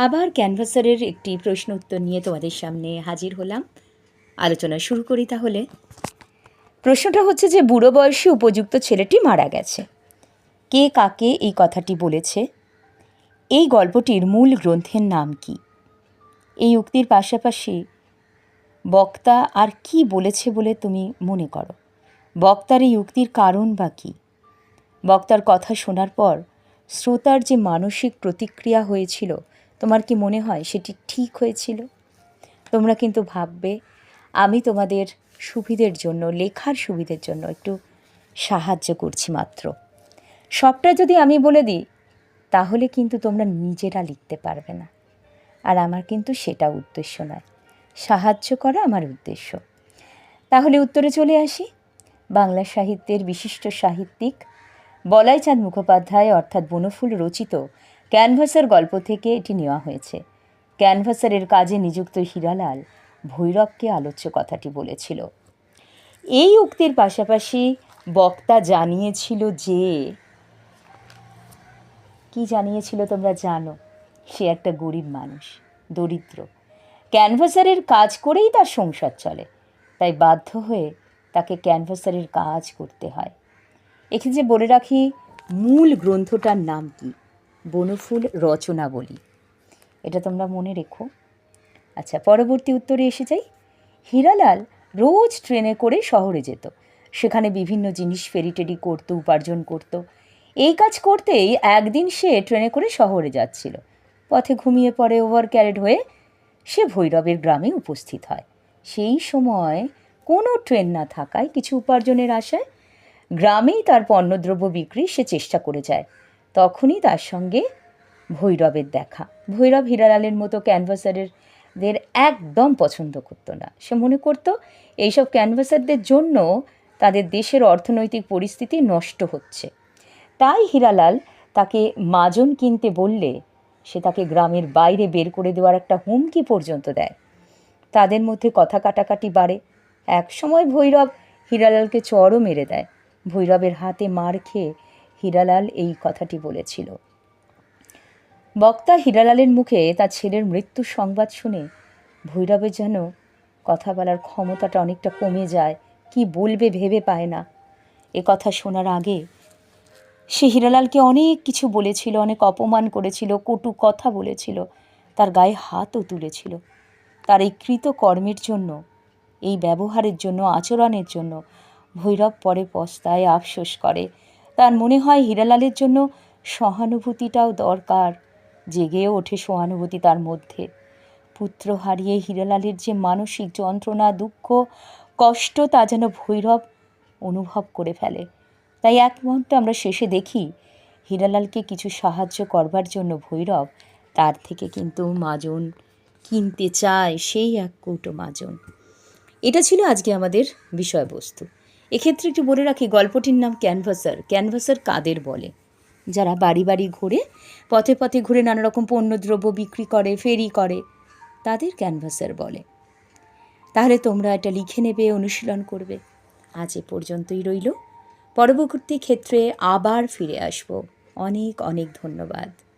আবার ক্যানভাসারের একটি প্রশ্ন উত্তর নিয়ে তোমাদের সামনে হাজির হলাম। আলোচনা শুরু করি তাহলে। প্রশ্নটা হচ্ছে যে, বুড়ো বয়সী উপযুক্ত ছেলেটি মারা গেছে। কে কাকে এই কথাটি বলেছে? এই গল্পটির মূল গ্রন্থের নাম কি? এই উক্তির পাশাপাশি বক্তা আর কি বলেছে বলে তুমি মনে করো? বক্তার এই উক্তির কারণ বা কী? বক্তার কথা শোনার পর শ্রোতার যে মানসিক প্রতিক্রিয়া হয়েছিল তোমার কি মনে হয় সেটি ঠিক হয়েছিল? তোমরা কিন্তু ভাববে, আমি তোমাদের সুবিধের জন্য, লেখার সুবিধের জন্য একটু সাহায্য করছি মাত্র। সবটা যদি আমি বলে দিই, তাহলে কিন্তু তোমরা নিজেরা লিখতে পারবে না। আর আমার কিন্তু সেটা উদ্দেশ্য নয়। সাহায্য করা আমার উদ্দেশ্য। তাহলে উত্তরে চলে আসি। বাংলা সাহিত্যের বিশিষ্ট সাহিত্যিক বলাইচাঁদ মুখোপাধ্যায় অর্থাৎ বনফুল রচিত ক্যানভাসের গল্প থেকে এটি নেওয়া হয়েছে। ক্যানভাসারের কাজে নিযুক্ত হীরালাল ভৈরবকে আলোচ্য কথাটি বলেছিল। এই উক্তির পাশাপাশি বক্তা জানিয়েছিল যে, কি জানিয়েছিল তোমরা জানো? সে একটা গরিব মানুষ, দরিদ্র। ক্যানভাসারের কাজ করেই তার সংসার চলে, তাই বাধ্য হয়ে তাকে ক্যানভাসারের কাজ করতে হয়। এখানে যে বলে রাখি, মূল গ্রন্থটার নাম কি? বনফুল রচনাবলী। এটা তোমরা মনে রেখো। আচ্ছা পরবর্তী উত্তরে এসে যাই। হীরালাল রোজ ট্রেনে করে শহরে যেত। সেখানে বিভিন্ন জিনিস ফেরি টেরি করতো, উপার্জন করতো। এই কাজ করতেই একদিন সে ট্রেনে করে শহরে যাচ্ছিল। পথে ঘুমিয়ে পড়ে ওভার ক্যারেড হয়ে সে ভৈরবের গ্রামে উপস্থিত হয়। সেই সময় কোনো ট্রেন না থাকায় কিছু উপার্জনের আশায় গ্রামেই তার পণ্যদ্রব্য বিক্রি সে চেষ্টা করে যায়। তখনই তার সঙ্গে ভৈরবের দেখা। ভৈরব হীরালালের মতো ক্যানভাসারের দের একদম পছন্দ করতো না। সে মনে করতো, এইসব ক্যানভাসারদের জন্য তাদের দেশের অর্থনৈতিক পরিস্থিতি নষ্ট হচ্ছে। তাই হীরালাল তাকে মাজন কিনতে বললে, সে তাকে গ্রামের বাইরে বের করে দেওয়ার একটা হুমকি পর্যন্ত দেয়। তাদের মধ্যে কথা কাটাকাটি বাড়ে। এক সময় ভৈরব হীরালালকে চড়ও মেরে দেয়। ভৈরবের হাতে মার খেয়ে হীরালাল এই কথাটি বলেছিল। বক্তা হীরালালের মুখে তার ছেলের মৃত্যুর সংবাদ শুনে ভৈরবের যেন কথা বলার ক্ষমতাটা অনেকটা কমে যায়, কি বলবে ভেবে পায় না। এ কথা শোনার আগে সে হীরালালকে অনেক কিছু বলেছিল, অনেক অপমান করেছিল, কটু কথা বলেছিল, তার গায়ে হাতও তুলেছিল। তার এই কৃত কর্মের জন্য, এই ব্যবহারের জন্য, আচরণের জন্য ভৈরব পরে পস্তায় আফসোস করে। তার মনে হয় হীরালালের জন্য সহানুভূতিটাও দরকার। জেগে ওঠে সহানুভূতি তার মধ্যে। পুত্র হারিয়ে হীরালালের যে মানসিক যন্ত্রণা, দুঃখ, কষ্ট তা যেন ভৈরব অনুভব করে ফেলে। তাই এক মুহূর্তে আমরা শেষে দেখি, হীরালালকে কিছু সাহায্য করবার জন্য ভৈরব তার থেকে কিন্তু মাজন কিনতে চায়, সেই এক কৌটো মাজন। এটা ছিল আজকে আমাদের বিষয়বস্তু। এক্ষেত্রে একটু বলে রাখি, গল্পটির নাম ক্যানভাসার। ক্যানভাসার কাদের বলে? যারা বাড়ি বাড়ি ঘুরে, পথে পথে ঘুরে নানা রকম পণ্যদ্রব্য বিক্রি করে, ফেরি করে, তাদের ক্যানভাসার বলে। তাহলে তোমরা এটা লিখে নেবে, অনুশীলন করবে। আজ এ পর্যন্তই রইল। পরবর্তী ক্ষেত্রে আবার ফিরে আসব। অনেক অনেক ধন্যবাদ।